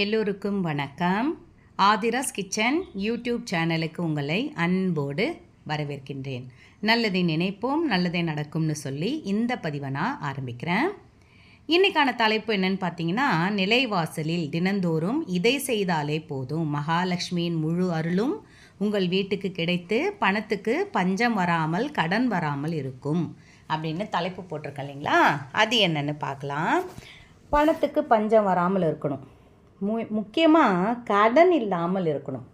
எல்லோருக்கும் வணக்கம். Aadhira's kitchen YouTube சேனலுக்கு உங்களை அன்போடு வரவேற்கின்றேன். நல்லதை நினைப்போம் நல்லதே நடக்கும்னு சொல்லி இந்த பதிவை நான் ஆரம்பிக்கிறேன். இன்னைக்கான தலைப்பு என்னன்னு பார்த்தீங்கன்னா நிலைவாசலில் தினந்தோறும் இதை செய்தாலே போதும். மகாலட்சுமியின் முழு அருளும் உங்கள் வீட்டுக்கு கிடைத்து பணத்துக்கு பஞ்சம் வராமல் கடன் வராமல் இருக்கும். அப்படின்னு தலைப்பு போட்டிருக்கேன் இல்லைங்களா? அது என்னென்னு பார்க்கலாம். பணத்துக்கு பஞ்சம் வராமல் இருக்கணும். மு முக்கியமாக கடன் இல்லாமல் இருக்கணும்.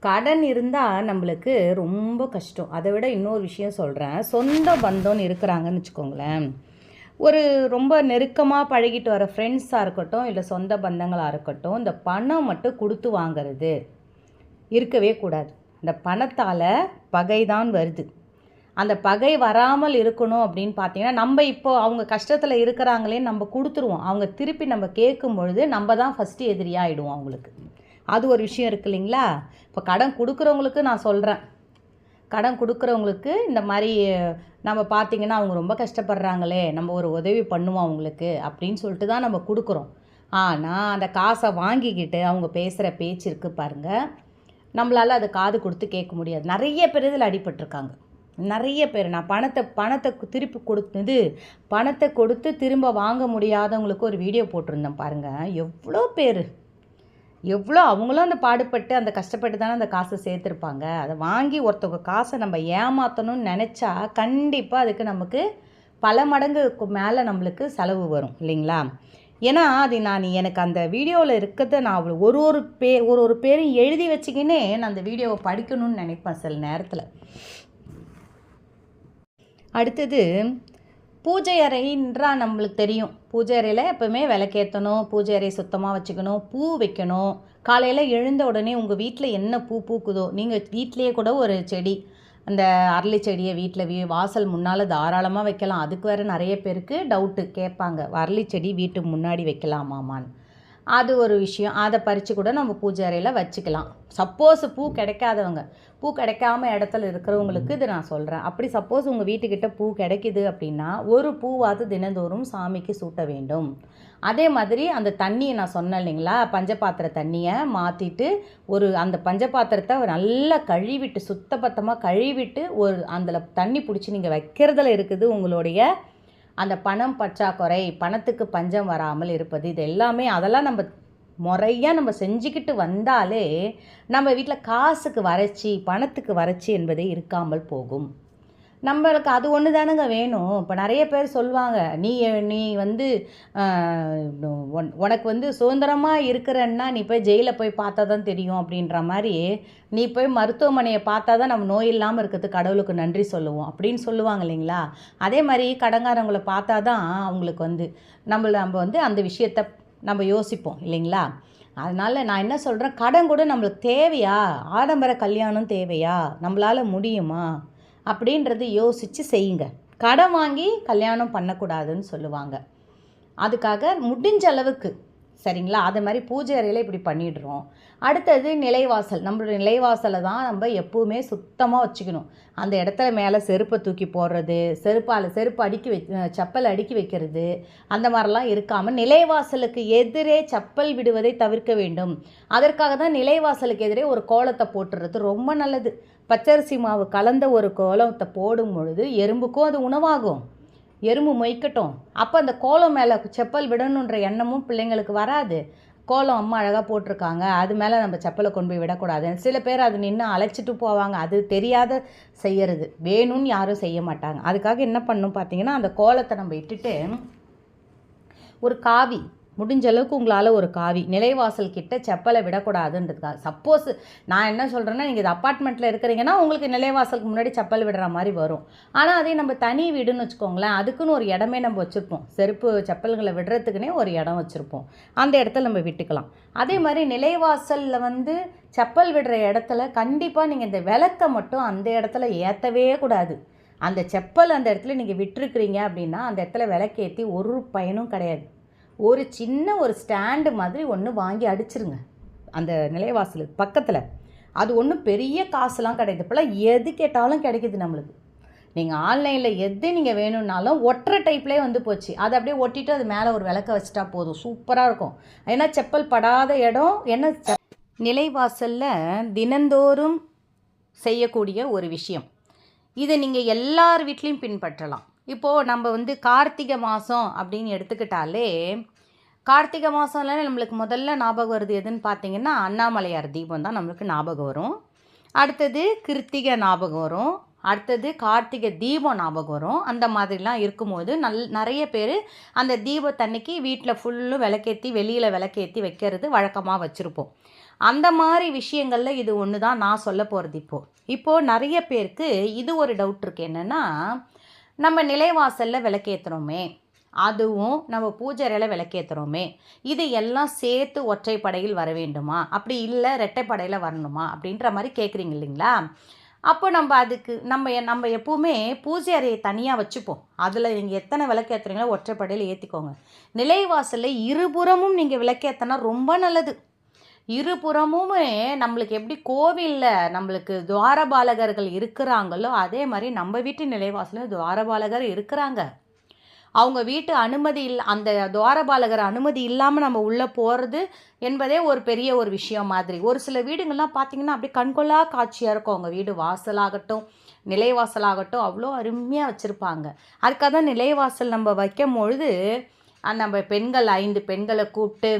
கடன் இருந்தால் நம்மளுக்கு ரொம்ப கஷ்டம். அதை விட இன்னொரு விஷயம் சொல்கிறேன் சொந்த பந்தம்னு இருக்கிறாங்கன்னு வச்சுக்கோங்களேன். ஒரு ரொம்ப நெருக்கமாக பழகிட்டு வர ஃப்ரெண்ட்ஸாக இருக்கட்டும் இல்லை சொந்த பந்தங்களாக இருக்கட்டும் இந்த பணம் மட்டும் கொடுத்து வாங்கிறது இருக்கவே கூடாது. இந்த பணத்தால் பகைதான் வருது. அந்த பகை வராமல் இருக்கணும் அப்படின்னு பார்த்தீங்கன்னா நம்ம இப்போ அவங்க கஷ்டத்தில் இருக்கிறாங்களே நம்ம கொடுத்துருவோம். அவங்க திருப்பி நம்ம கேட்கும் பொழுது நம்ம தான் ஃபஸ்ட்டு எதிரியாகிடுவோம் அவங்களுக்கு. அது ஒரு விஷயம் இருக்கு இல்லைங்களா? இப்போ கடன் கொடுக்குறவங்களுக்கு நான் சொல்கிறேன் கடன் கொடுக்குறவங்களுக்கு இந்த மாதிரி நம்ம பார்த்திங்கன்னா அவங்க ரொம்ப கஷ்டப்படுறாங்களே நம்ம ஒரு உதவி பண்ணுவோம் அவங்களுக்கு அப்படின்னு சொல்லிட்டு தான் நம்ம கொடுக்குறோம். ஆனால் அந்த காசை வாங்கிக்கிட்டு அவங்க பேசுகிற பேச்சு இருக்குது பாருங்கள் நம்மளால் அதை காது கொடுத்து கேட்க முடியாது. நிறைய பேர் இதில் அடிபட்டிருக்காங்க. நிறைய பேர் நான் பணத்தை பணத்தை திருப்பி கொடுத்தது பணத்தை கொடுத்து திரும்ப வாங்க முடியாதவங்களுக்கு ஒரு வீடியோ போட்டிருந்தேன் பாருங்கள் எவ்வளோ பேர்? எவ்வளோ அவங்களும் அந்த பாடுபட்டு அந்த கஷ்டப்பட்டு தானே அந்த காசை சேர்த்துருப்பாங்க. அதை வாங்கி ஒருத்தவங்க காசை நம்ம ஏமாற்றணும்னு நினச்சா கண்டிப்பாக அதுக்கு நமக்கு பல மடங்குக்கு மேலே நம்மளுக்கு செலவு வரும் இல்லைங்களா? ஏன்னா அது நான் எனக்கு அந்த வீடியோவில் இருக்கிறத நான் அவ்வளோ ஒரு ஒரு பே ஒரு ஒரு பேரையும் எழுதி வச்சுக்கினே நான் அந்த வீடியோவை படிக்கணும்னு நினைப்பேன் சில நேரத்தில். அடுத்தது பூஜை அறைன்றா நம்மளுக்கு தெரியும். பூஜை அறையில் எப்போவுமே விளக்கேற்றணும் பூஜை அறையை சுத்தமாக வச்சுக்கணும் பூ வைக்கணும். காலையில் எழுந்த உடனே உங்கள் வீட்டில் என்ன பூ பூக்குதோ நீங்கள் வீட்டிலேயே கூட ஒரு செடி அந்த அரளி செடியை வீட்டில் வீ வாசல் முன்னால் தாராளமாக வைக்கலாம். அதுக்கு வேறு நிறைய பேருக்கு டவுட்டு கேட்பாங்க. அரளி செடி வீட்டுக்கு முன்னாடி வைக்கலாமாமான்னு. அது ஒரு விஷயம். அதை பறித்து கூட நம்ம பூஜை அறையில் வச்சுக்கலாம். சப்போஸ் பூ கிடைக்காதவங்க பூ கிடைக்காம இடத்துல இருக்கிறவங்களுக்கு இது நான் சொல்கிறேன் அப்படி சப்போஸ் உங்கள் வீட்டுக்கிட்ட பூ கிடைக்குது அப்படின்னா ஒரு பூவாவது தினந்தோறும் சாமிக்கு சூட்ட வேண்டும். அதே மாதிரி அந்த தண்ணியை நான் சொன்னேன் இல்லைங்களா? பஞ்சபாத்திர தண்ணியை மாற்றிட்டு ஒரு அந்த பஞ்சபாத்திரத்தை நல்லா கழுவிட்டு சுத்தபத்தமாக கழுவிட்டு ஒரு அதில் தண்ணி பிடிச்சி நீங்கள் வைக்கிறதுல இருக்குது உங்களுடைய அந்த பணம் பற்றாக்குறை பணத்துக்கு பஞ்சம் வராமல் இருப்பது இது எல்லாமே அதெல்லாம் நம்ம முறையாக நம்ம செஞ்சுக்கிட்டு வந்தாலே நம்ம வீட்டில் காசுக்கு வறட்சி பணத்துக்கு வறட்சி என்பதே இருக்காமல் போகும். நம்மளுக்கு அது ஒன்று தானுங்க வேணும். இப்போ நிறைய பேர் சொல்லுவாங்க நீ நீ வந்து உனக்கு வந்து சுதந்திரமாக இருக்கிறன்னா நீ போய் ஜெயிலில் போய் பார்த்தா தான் தெரியும். அப்படின்ற மாதிரி நீ போய் மருத்துவமனையை பார்த்தா தான் நம்ம நோய் இல்லாமல் இருக்கிறது கடவுளுக்கு நன்றி சொல்லுவோம். அப்படின்னு சொல்லுவாங்க இல்லைங்களா? அதே மாதிரி கடங்காரவங்களை பார்த்தா தான் அவங்களுக்கு வந்து நம்மள நம்ம வந்து அந்த விஷயத்த நம்ம யோசிப்போம் இல்லைங்களா? அதனால் நான் என்ன சொல்கிறேன் கடன் கூட நம்மளுக்கு தேவையா? ஆடம்பர கல்யாணம் தேவையா? நம்மளால் முடியுமா? அப்படின்றது யோசித்து செய்யுங்க. கடன் வாங்கி கல்யாணம் பண்ணக்கூடாதுன்னு சொல்லுவாங்க. அதுக்காக முடிஞ்ச அளவுக்கு சரிங்களா? அது மாதிரி பூஜை அறையில் இப்படி பண்ணிடுறோம். அடுத்தது நிலைவாசல். நம்மளோட நிலைவாசலை தான் நம்ம எப்போவுமே சுத்தமாக வச்சுக்கணும். அந்த இடத்துல மேலே செருப்பை தூக்கி போடுறது செருப்பால் செருப்பு அடுக்கி வை செப்பல் அடுக்கி வைக்கிறது அந்த மாதிரிலாம் இருக்காமல் நிலைவாசலுக்கு எதிரே செப்பல் விடுவதை தவிர்க்க வேண்டும். அதற்காக தான் நிலைவாசலுக்கு எதிரே ஒரு கோலத்தை போட்டுறது ரொம்ப நல்லது. பச்சரிசி மாவு கலந்த ஒரு கோலத்தை போடும் பொழுது எறும்புக்கும் அது உணவாகும். எறும்பு மொய்க்கட்டும். அப்போ அந்த கோலம் மேலே செப்பல் விடணுன்ற எண்ணமும் பிள்ளைங்களுக்கு வராது. கோலம் அம்மா அழகாக போட்டிருக்காங்க. அது மேலே நம்ம செப்பலை கொண்டு போய் விடக்கூடாது. சில பேர் அது நின்று அழைச்சிட்டு போவாங்க. அது தெரியாத செய்யறது. வேணும்னு யாரும் செய்ய மாட்டாங்க. அதுக்காக என்ன பண்ணும் பார்த்தீங்கன்னா அந்த கோலத்தை நம்ம இட்டுட்டு ஒரு காவி முடிஞ்ச அளவுக்கு உங்களால் ஒரு காவி நிலைவாசல் கிட்ட செப்பலை விடக்கூடாதுன்றதுக்காக. சப்போஸ் நான் என்ன சொல்கிறேன்னா நீங்கள் இது அப்பார்ட்மெண்ட்டில் இருக்கிறீங்கன்னா உங்களுக்கு நிலைவாசலுக்கு முன்னாடி செப்பல் விடுற மாதிரி வரும். ஆனால் அதே நம்ம தனி வீடுன்னு வச்சுக்கோங்களேன் அதுக்குன்னு ஒரு இடமே நம்ம வச்சுருப்போம். செருப்பு செப்பல்களை விடுறதுக்குன்னே ஒரு இடம் வச்சுருப்போம். அந்த இடத்துல நம்ம விட்டுக்கலாம். அதே மாதிரி நிலைவாசலில் வந்து செப்பல் விடுற இடத்துல கண்டிப்பாக நீங்கள் இந்த விளக்கை மட்டும் அந்த இடத்துல ஏற்றவே கூடாது. அந்த செப்பல் அந்த இடத்துல நீங்கள் விட்டுருக்குறீங்க அப்படின்னா அந்த இடத்துல விளக்கேற்றி ஒரு பயனும் கிடையாது. ஒரு சின்ன ஒரு ஸ்டாண்டு மாதிரி ஒன்று வாங்கி அடிச்சிருங்க. அந்த நிலைவாசலுக்கு பக்கத்தில். அது ஒன்றும் பெரிய காசுலாம் கிடையாது. இப்போலாம் எது கேட்டாலும் கிடைக்குது நம்மளுக்கு. நீங்கள் ஆன்லைனில் எது நீங்கள் வேணும்னாலும் ஒட்டுற டைப்லேயே வந்து போச்சு. அதை அப்படியே ஒட்டிட்டு அது மேலே ஒரு விளக்க வச்சுட்டா போதும். சூப்பராக இருக்கும். ஏன்னா செப்பல் படாத இடம் என்ன நிலைவாசலில் தினந்தோறும் செய்யக்கூடிய ஒரு விஷயம். இதை நீங்கள் எல்லார் வீட்லேயும் பின்பற்றலாம். இப்போது நம்ம வந்து கார்த்திகை மாதம் அப்படின்னு எடுத்துக்கிட்டாலே கார்த்திகை மாதம்ல நம்மளுக்கு முதல்ல ஞாபகம் வருது எதுன்னு பார்த்தீங்கன்னா அண்ணாமலையார் தீபம் தான் நம்மளுக்கு ஞாபகம் வரும். அடுத்தது கிருத்திகை ஞாபகம் வரும். அடுத்தது கார்த்திகை தீபம் ஞாபகம் வரும். அந்த மாதிரிலாம் இருக்கும்போது நல் நிறைய பேர் அந்த தீபத்தன்னைக்கு வீட்டில் ஃபுல்லும் விளக்கேற்றி வெளியில் விளக்கேற்றி வைக்கிறது வழக்கமாக வச்சுருப்போம். அந்த மாதிரி விஷயங்களில் இது ஒன்று தான் நான் சொல்ல போகிறது இப்போது இப்போது நிறைய பேருக்கு இது ஒரு டவுட் இருக்குது என்னென்னா நம்ம நிலைவாசலில் விளக்கேற்றுறோமே அதுவும் நம்ம பூஜைறையில் விளக்கேற்றுறோமே இது எல்லாம் சேர்த்து ஒற்றைப்படையில் வர வேண்டுமா? அப்படி இல்லை ரெட்டைப்படையில் வரணுமா? அப்படின்ற மாதிரி கேட்குறீங்க இல்லைங்களா? அப்போ நம்ம அதுக்கு நம்ம நம்ம எப்பவுமே பூஜை அறையை தனியாக வச்சுப்போம். அதில் நீங்கள் எத்தனை விளக்கேற்றுறீங்களோ ஒற்றைப்படையில் ஏற்றிக்கோங்க நிலைவாசலில் இருபுறமும் நீங்கள் விளக்கேற்றினா ரொம்ப நல்லது. இருபுறமுமே நம்மளுக்கு எப்படி கோவிலில் நம்மளுக்கு துவாரபாலகர்கள் இருக்கிறாங்களோ அதே மாதிரி நம்ம வீட்டு நிலைவாசலும் துவாரபாலகர் இருக்கிறாங்க. அவங்க வீட்டு அனுமதி இல் அந்த துவாரபாலகர் அனுமதி இல்லாமல் நம்ம உள்ளே போகிறது என்பதே ஒரு பெரிய ஒரு விஷயம் மாதிரி. ஒரு சில வீடுங்கள்லாம் பார்த்தீங்கன்னா அப்படியே கண்கொள்ளா காட்சியாக இருக்கும். அவங்க வீடு வாசலாகட்டும் நிலைவாசலாகட்டும் அவ்வளோ அருமையாக வச்சுருப்பாங்க. அதுக்காக தான் நிலைவாசல் நம்ம வைக்கும் பொழுது நம்ம பெண்கள் ஐந்து பெண்களை கூப்பிட்டு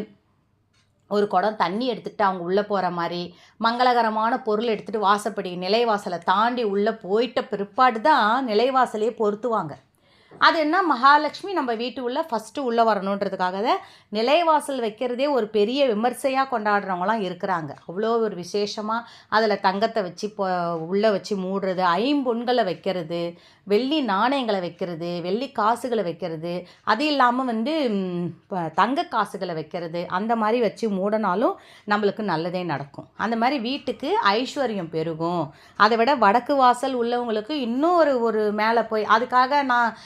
ஒரு குடம் தண்ணி எடுத்துகிட்டு அவங்க உள்ளே போகிற மாதிரி மங்களகரமான பொருள் எடுத்துகிட்டு வாசப்படி நிலைவாசலை தாண்டி உள்ளே போயிட்ட பிற்பாடு தான் நிலைவாசலையே பொருத்துவாங்க. அது என்ன? மகாலட்சுமி நம்ம வீட்டு உள்ள ஃபஸ்ட்டு உள்ளே வரணுன்றதுக்காக தான் நிலைவாசல் வைக்கிறதே ஒரு பெரிய விமர்சையாக கொண்டாடுறவங்களாம் இருக்கிறாங்க. அவ்வளோ ஒரு விசேஷமாக அதில் தங்கத்தை வச்சு இப்போ உள்ளே வச்சு மூடுறது ஐம்பொன்களை வைக்கிறது வெள்ளி நாணயங்களை வைக்கிறது வெள்ளி காசுகளை வைக்கிறது. அது இல்லாமல் வந்து தங்க காசுகளை வைக்கிறது. அந்த மாதிரி வச்சு மூடினாலும் நம்மளுக்கு நல்லதே நடக்கும். அந்த மாதிரி வீட்டுக்கு ஐஸ்வர்யம் பெருகும். அதை விட வடக்கு வாசல் உள்ளவங்களுக்கு இன்னும் ஒரு ஒரு மேலே போய் அதுக்காக நான்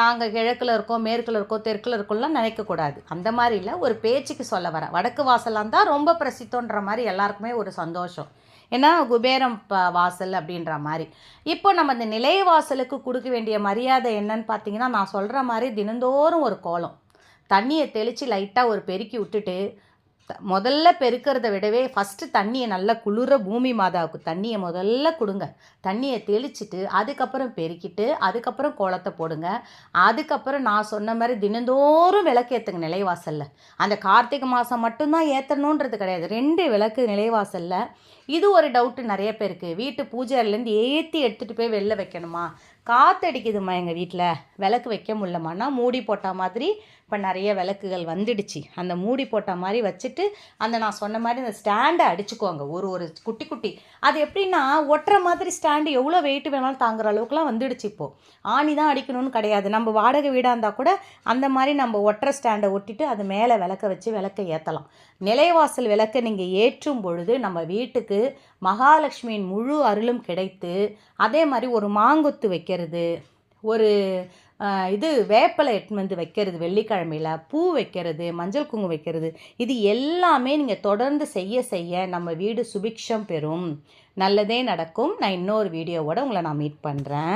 நாங்கள் கிழக்கில் இருக்கோம் மேற்கில் இருக்கோம் தெற்கில் இருக்கோம்லாம் நினைக்கக்கூடாது. அந்த மாதிரி இல்லை ஒரு பேச்சுக்கு சொல்ல வரேன். வடக்கு வாசலாம் தான் ரொம்ப பிரசித்தன்ற மாதிரி எல்லாருக்குமே ஒரு சந்தோஷம். ஏன்னா குபேரம் வாசல் அப்படின்ற மாதிரி. இப்போ நம்ம இந்த நிலைய வாசலுக்கு கொடுக்க வேண்டிய மரியாதை என்னன்னு பார்த்தீங்கன்னா நான் சொல்கிற மாதிரி தினந்தோறும் ஒரு கோலம். தண்ணியை தெளித்து லைட்டாக ஒரு பெருக்கி விட்டுட்டு முதல்ல பெருக்கிறத விடவே ஃபஸ்ட்டு தண்ணியை நல்லா குளிர பூமி மாதாவுக்கு தண்ணியை முதல்ல கொடுங்க. தண்ணியை தெளிச்சிட்டு அதுக்கப்புறம் பெருக்கிட்டு அதுக்கப்புறம் கோலத்தை போடுங்க. அதுக்கப்புறம் நான் சொன்ன மாதிரி தினந்தோறும் விளக்கேற்றுங்க நிலைவாசலில். அந்த கார்த்திகை மாதம் மட்டும்தான் ஏற்றணுன்றது கிடையாது. ரெண்டு விளக்கு நிலைவாசலில். இது ஒரு டவுட்டு நிறைய பேருக்கு. வீட்டு பூஜைலேருந்து ஏற்றி எடுத்துகிட்டு போய் வெளில வைக்கணுமா? காற்றடிக்குதுமா எங்கள் வீட்டில் விளக்கு வைக்க முடியலமான்னா மூடி போட்ட மாதிரி இப்போ நிறைய விளக்குகள் வந்துடுச்சு. அந்த மூடி போட்ட மாதிரி வச்சுட்டு அந்த நான் சொன்ன மாதிரி அந்த ஸ்டாண்டை அடிச்சுக்கோங்க. ஒரு ஒரு குட்டி குட்டி. அது எப்படின்னா ஒட்டுற மாதிரி ஸ்டாண்டு எவ்வளோ வெயிட் வேணாலும் தாங்குற அளவுக்குலாம் வந்துடுச்சு இப்போது ஆணி தான் அடிக்கணும்னு கிடையாது. நம்ம வாடகை வீடாக இருந்தால் கூட அந்த மாதிரி நம்ம ஒட்டுற ஸ்டாண்டை ஒட்டிட்டு அது மேலே விளக்க வச்சு விளக்க ஏற்றலாம் நிலைவாசல் விளக்கை நீங்கள் ஏற்றும் பொழுது நம்ம வீட்டுக்கு மகாலட்சுமியின் முழு அருளும் கிடைத்து அதே மாதிரி ஒரு மாங்கொத்து வைக்கிறது ஒரு இது வேப்பலை எடுத்துன்னு வந்து வைக்கிறது வெள்ளிக்கிழமையில் பூ வைக்கிறது மஞ்சள் குங்குமம் வைக்கிறது இது எல்லாமே நீங்கள் தொடர்ந்து செய்ய செய்ய நம்ம வீடு சுபிக்ஷம் பெறும். நல்லதே நடக்கும். நான் இன்னொரு வீடியோவோட உங்களை நான் மீட் பண்ணுறேன்